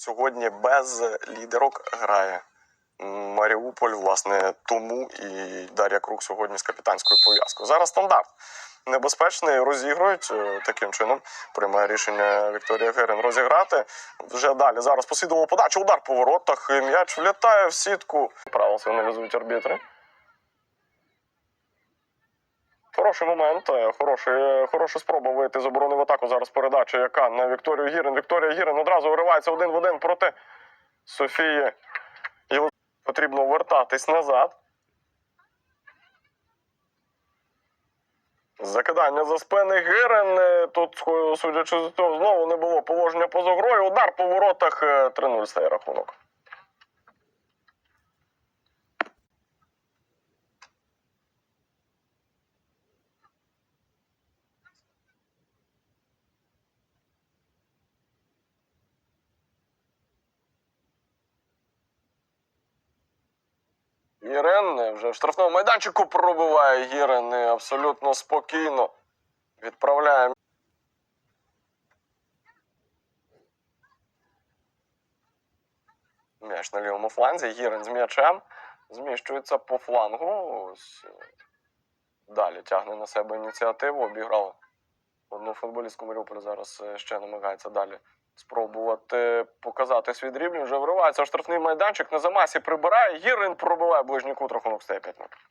Сьогодні без лідерок грає Маріуполь, власне, тому і Дар'я Крук сьогодні з капітанською пов'язкою. Зараз стандарт небезпечний, розігрують е, таким чином. Приймає рішення Вікторія Герин розіграти. Вже далі. Зараз послідувала подача, удар по воротах. М'яч влітає в сітку. Право сигналізують арбітри. Хороший момент, е, хороший, хороша спроба вийти з оборони в атаку. Зараз передача, яка на Вікторію Гірин. Вікторія Гірин одразу виривається один в один проти Софії. І потрібно вертатись назад. Закидання за спини Гирин. Е, Тут, судячи з цього, знову не було положення поза грою. Удар по воротах е, 3-0 стає рахунок. Ірен вже в штрафному майданчику пробиває Гірен абсолютно спокійно відправляє. М'яч на лівому фланзі. Гірен з м'ячем зміщується по флангу. Ось. Далі тягне на себе ініціативу. Обіграв одну футболістку Маріуполя. Зараз е, ще намагається далі спробувати показати свій дрібний. Вже вривається штрафний майданчик. На замасі прибирає. Гірин пробиває ближній кут, рахунок стає 5 метрів.